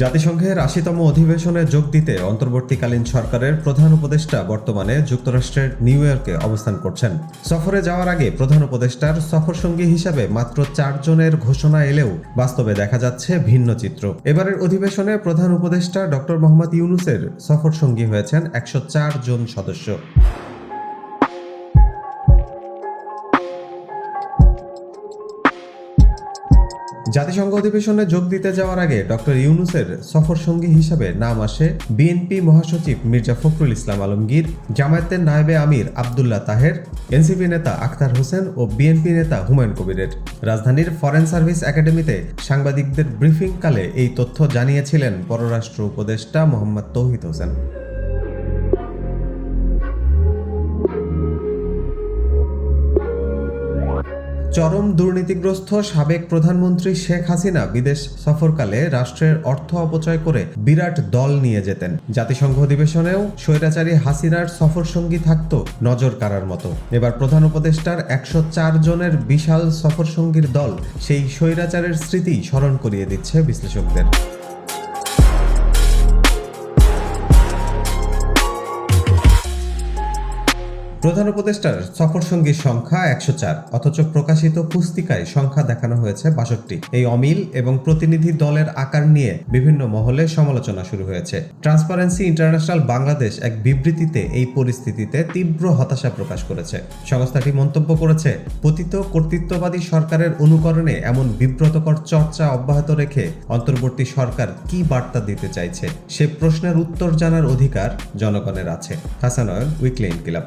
জাতিসংঘের আশিতম অধিবেশনে যোগ দিতে অন্তর্বর্তীকালীন সরকারের প্রধান উপদেষ্টা বর্তমানে যুক্তরাষ্ট্রের নিউ ইয়র্কে অবস্থান করছেন। সফরে যাওয়ার আগে প্রধান উপদেষ্টার সফরসঙ্গী হিসাবে মাত্র চারজনের ঘোষণা এলেও বাস্তবে দেখা যাচ্ছে ভিন্ন চিত্র। এবারের অধিবেশনে প্রধান উপদেষ্টা ডক্টর মোহাম্মদ ইউনুসের সফরসঙ্গী হয়েছেন একশো চার জন সদস্য। জাতিসংঘ অধিবেশনে যোগ দিতে যাওয়ার আগে ডক্টর ইউনুসের সফর সঙ্গী হিসাবে নাম আসে বিএনপি মহাসচিব মির্জা ফখরুল ইসলাম আলমগীর, জামায়াতের নায়েবে আমির আবদুল্লাহ তাহের, এনসিপি নেতা আখতার হোসেন ও বিএনপি নেতা হুমায়ুন কবিরের। রাজধানীর ফরেন সার্ভিস একাডেমিতে সাংবাদিকদের ব্রিফিংকালে এই তথ্য জানিয়েছিলেন পররাষ্ট্র উপদেষ্টা মোহাম্মদ তৌহিদ হোসেন। চরম দুর্নীতিগ্রস্ত সাবেক প্রধানমন্ত্রী শেখ হাসিনা বিদেশ সফরকালে রাষ্ট্রের অর্থ অপচয় করে বিরাট দল নিয়ে যেতেন। জাতিসংঘ অধিবেশনেও স্বৈরাচারী হাসিনার সফর সঙ্গী থাকত নজর কাড়ার মতো। এবার প্রধান উপদেষ্টার একশো চার জনের বিশাল সফর সঙ্গীর দল সেই স্বৈরাচারের স্মৃতি স্মরণ করিয়ে দিচ্ছে বিশ্লেষকদের। প্রধান উপদেষ্টার সফর সঙ্গীর সংখ্যা একশো চার, অথচ প্রকাশিত পুস্তিকায় সংখ্যা দেখানো হয়েছে বাষট্টি। এই অমিল এবং প্রতিনিধি দলের আকার নিয়ে বিভিন্ন মহলে সমালোচনা শুরু হয়েছে। ট্রান্সপারেন্সি ইন্টারন্যাশনাল বাংলাদেশ এক বিবৃতিতে এই পরিস্থিতিতে তীব্র হতাশা প্রকাশ করেছে। সংস্থাটি মন্তব্য করেছে, পতিত কর্তৃত্ববাদী সরকারের অনুকরণে এমন বিব্রতকর চর্চা অব্যাহত রেখে অন্তর্বর্তী সরকার কি বার্তা দিতে চাইছে? সে প্রশ্নের উত্তর জানার অধিকার জনগণের আছে। হাসানয়ন, উইকলি ইনকিলাব।